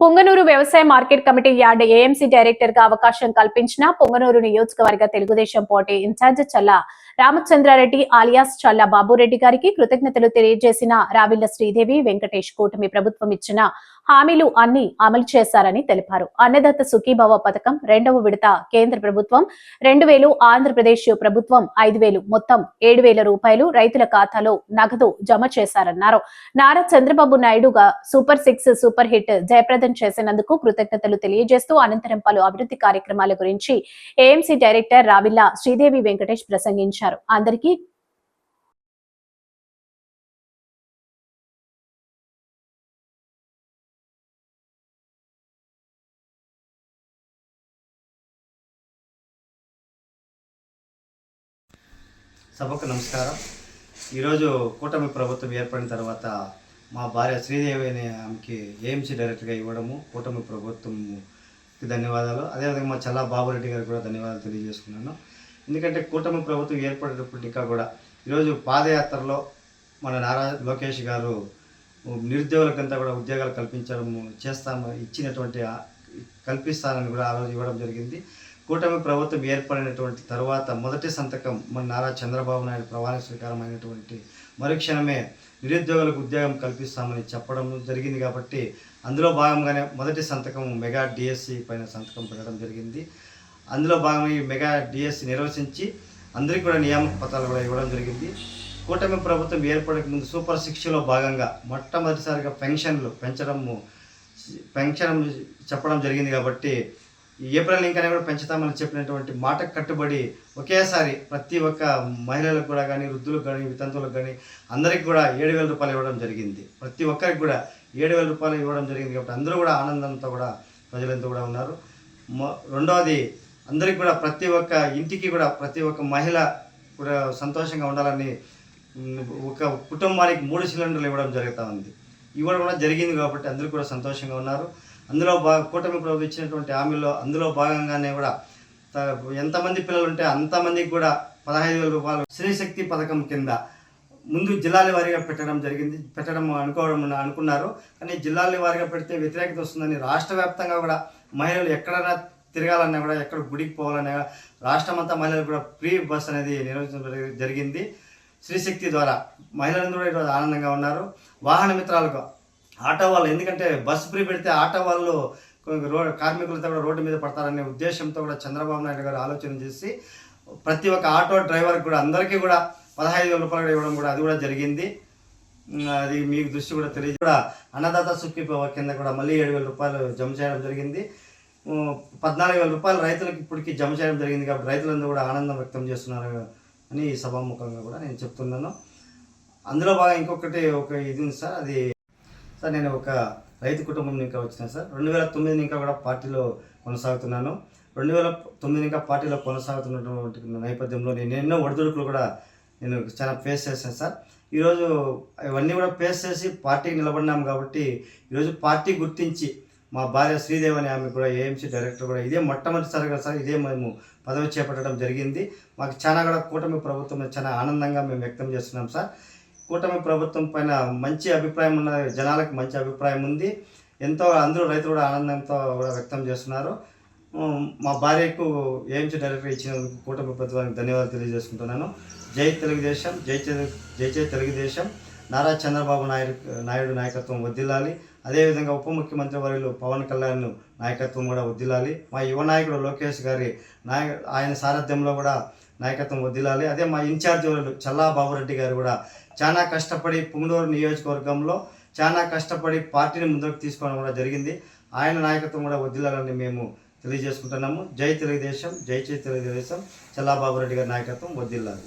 పొంగనూరు వ్యవసాయ market committee yard AMC డైరెక్టర్గా అవకాశం కల్పించిన పొంగనూరు నియోజకవర్గ తెలుగుదేశం పార్టీ ఇన్ఛార్జ్ చల్ల రామచంద్రారెడ్డి ఆలియాస్ చల్ల బాబురెడ్డి గారికి కృతజ్ఞతలు తెలియజేసిన రావిళ్ళ శ్రీదేవి వెంకటేష్ కూటమి ప్రభుత్వం ఇచ్చిన హామీలు అన్ని అమలు చేశారని తెలిపారు. అన్నదాత సుఖీభవ పథకం రెండవ విడత కేంద్ర ప్రభుత్వం రెండు వేలు ఆంధ్రప్రదేశ్ ప్రభుత్వం ఐదు వేలు మొత్తం ఏడు వేల రూపాయలు రైతుల ఖాతాలో నగదు జమ చేశారన్నారు. నారా చంద్రబాబు నాయుడుగా సూపర్ సిక్స్ సూపర్ హిట్ జయప్రదం చేసినందుకు కృతజ్ఞతలు తెలియజేస్తూ అనంతరం పలు అభివృద్ధి కార్యక్రమాల గురించి ఏఎంసీ డైరెక్టర్ రావిల్లా శ్రీదేవి వెంకటేష్ ప్రసంగించారు. అందరికీ సభకు నమస్కారం. ఈరోజు కూటమి ప్రభుత్వం ఏర్పడిన తర్వాత మా భార్య శ్రీదేవి అనే ఆమెకి ఏఎంసీ డైరెక్టర్గా ఇవ్వడము కూటమి ప్రభుత్వంకి ధన్యవాదాలు. అదేవిధంగా మా చల్లా బాబురెడ్డి గారికి కూడా ధన్యవాదాలు తెలియజేసుకున్నాను. ఎందుకంటే కూటమి ప్రభుత్వం ఏర్పడేటప్పుడు ఇంకా కూడా ఈరోజు పాదయాత్రలో మన నారా లోకేష్ గారు నిరుద్యోగులకంతా కూడా ఉద్యోగాలు కల్పించడం చేస్తాము ఇచ్చినటువంటి కల్పిస్తానని కూడా ఆ రోజు ఇవ్వడం జరిగింది. కూటమి ప్రభుత్వం ఏర్పడినటువంటి తర్వాత మొదటి సంతకం మన నారా చంద్రబాబు నాయుడు ప్రమాణ స్వీకారం అయినటువంటి మరుక్షణమే నిరుద్యోగులకు ఉద్యోగం కల్పిస్తామని చెప్పడం జరిగింది కాబట్టి అందులో భాగంగానే మొదటి సంతకం మెగా డిఎస్సి పైన సంతకం పెట్టడం జరిగింది. అందులో భాగంగా ఈ మెగా డిఎస్సి నిర్వచించి అందరికీ కూడా నియామక పత్రాలు కూడా ఇవ్వడం జరిగింది. కూటమి ప్రభుత్వం ఏర్పడక ముందు సూపర్ శిక్షలో భాగంగా మొట్టమొదటిసారిగా పెన్షన్లు పెంచడము పెన్షన్ చెప్పడం జరిగింది కాబట్టి ఏప్రిల్ ఇంకనే కూడా పెంచుతామని చెప్పినటువంటి మాటకు కట్టుబడి ఒకేసారి ప్రతి ఒక్క మహిళలకు కూడా కానీ వృద్ధులకు కానీ వితంతువులకు కానీ అందరికి కూడా ఏడు వేల రూపాయలు ఇవ్వడం జరిగింది. ప్రతి ఒక్కరికి కూడా ఏడు వేల రూపాయలు ఇవ్వడం జరిగింది కాబట్టి అందరూ కూడా ఆనందంతో కూడా ప్రజలంతా కూడా ఉన్నారు. రెండవది అందరికి కూడా ప్రతి ఒక్క ఇంటికి కూడా ప్రతి ఒక్క మహిళ కూడా సంతోషంగా ఉండాలని ఒక కుటుంబానికి మూడు సిలిండర్లు ఇవ్వడం జరుగుతూ ఉంది. ఇవ్వడం కూడా జరిగింది కాబట్టి అందరూ కూడా సంతోషంగా ఉన్నారు. అందులో బా కూటమి ప్రభు ఇచ్చినటువంటి హామీలో అందులో భాగంగానే కూడా ఎంతమంది పిల్లలు ఉంటే అంతమందికి కూడా పదహైదు వేల రూపాయలు శ్రీశక్తి పథకం కింద ముందు జిల్లాల వారీగా పెట్టడం జరిగింది. పెట్టడం అనుకోవడం అనుకున్నారు. కానీ జిల్లాల వారీగా పెడితే వ్యతిరేకత వస్తుందని రాష్ట్ర వ్యాప్తంగా కూడా మహిళలు ఎక్కడైనా తిరగాలన్నా కూడా ఎక్కడ గుడికి పోవాలన్నా కూడా రాష్ట్రం అంతా మహిళలు కూడా ఫ్రీ బస్ అనేది నిర్వహించడం జరిగి- జరిగింది. శ్రీశక్తి ద్వారా మహిళలందరూ కూడా ఈరోజు ఆనందంగా ఉన్నారు. వాహన మిత్రాలకు ఆటో వాళ్ళు ఎందుకంటే బస్సు ఫ్రీ పెడితే ఆటో వాళ్ళు రోడ్ కార్మికులతో కూడా రోడ్డు మీద పడతారనే ఉద్దేశంతో కూడా చంద్రబాబు నాయుడు గారు ఆలోచన చేసి ప్రతి ఒక్క ఆటో డ్రైవర్కి కూడా అందరికీ కూడా పదహైదు వేల రూపాయలు ఇవ్వడం కూడా అది కూడా జరిగింది. అది మీకు దృష్టి కూడా తెలియదు కూడా అన్నదాత సుఖీ కింద కూడా మళ్ళీ ఏడు వేల రూపాయలు జమ చేయడం జరిగింది. పద్నాలుగు వేల రూపాయలు రైతులకు ఇప్పటికీ జమ చేయడం జరిగింది కాబట్టి రైతులందరూ కూడా ఆనందం వ్యక్తం చేస్తున్నారు అని ఈ సభాముఖంగా కూడా నేను చెప్తున్నాను. అందులో బాగా ఇంకొకటి ఒక ఇది ఉంది సార్ అది సార్ నేను ఒక రైతు కుటుంబం ఇంకా వచ్చిన సార్. రెండు వేల తొమ్మిది ఇంకా కూడా పార్టీలో కొనసాగుతున్నాను. రెండు వేల తొమ్మిది ఇంకా పార్టీలో కొనసాగుతున్నటువంటి నేపథ్యంలో నేను ఎన్నో ఒడిదుడుకులు కూడా నేను చాలా ఫేస్ చేశాను సార్. ఈరోజు ఇవన్నీ కూడా ఫేస్ చేసి పార్టీకి నిలబడినాం కాబట్టి ఈరోజు పార్టీ గుర్తించి మా భార్య శ్రీదేవి అనే ఆమె కూడా ఏఎంసీ డైరెక్టర్ కూడా ఇదే మొట్టమొదటిసారిగా సార్ ఇదే మేము పదవి చేపట్టడం జరిగింది. మాకు చాలా కూడా కూటమి ప్రభుత్వం చాలా ఆనందంగా మేము వ్యక్తం చేస్తున్నాం సార్. కూటమి ప్రభుత్వం పైన మంచి అభిప్రాయం ఉన్న జనాలకు మంచి అభిప్రాయం ఉంది. ఎంతో అందరూ రైతులు కూడా ఆనందంతో కూడా వ్యక్తం చేస్తున్నారు. మా భార్యకు ఏఎంసీ డైరెక్టర్ ఇచ్చినందుకు కూటమి ప్రభుత్వానికి ధన్యవాదాలు తెలియజేసుకుంటున్నాను. జై తెలుగుదేశం జై జై జై తెలుగుదేశం. నారా చంద్రబాబు నాయుడు నాయుడు నాయకత్వం వదిలాలి. అదేవిధంగా ఉప ముఖ్యమంత్రి వర్యులు పవన్ కళ్యాణ్ నాయకత్వం కూడా వదిలాలి. మా యువ నాయకుడు లోకేష్ గారి నాయ ఆయన సారథ్యంలో కూడా నాయకత్వం వదిలాలి. అదే మా ఇన్ఛార్జ్ వర్యులు చల్లా బాబురెడ్డి గారు కూడా చాలా కష్టపడి పుంగనూరు నియోజకవర్గంలో చాలా కష్టపడి పార్టీని ముందుకు తీసుకోవడం కూడా జరిగింది. ఆయన నాయకత్వం కూడా వదిలాలని మేము తెలియజేసుకుంటున్నాము. జై తెలుగుదేశం జై జై తెలుగుదేశం చల్లా బాబురెడ్డి గారి నాయకత్వం వదిలాలి.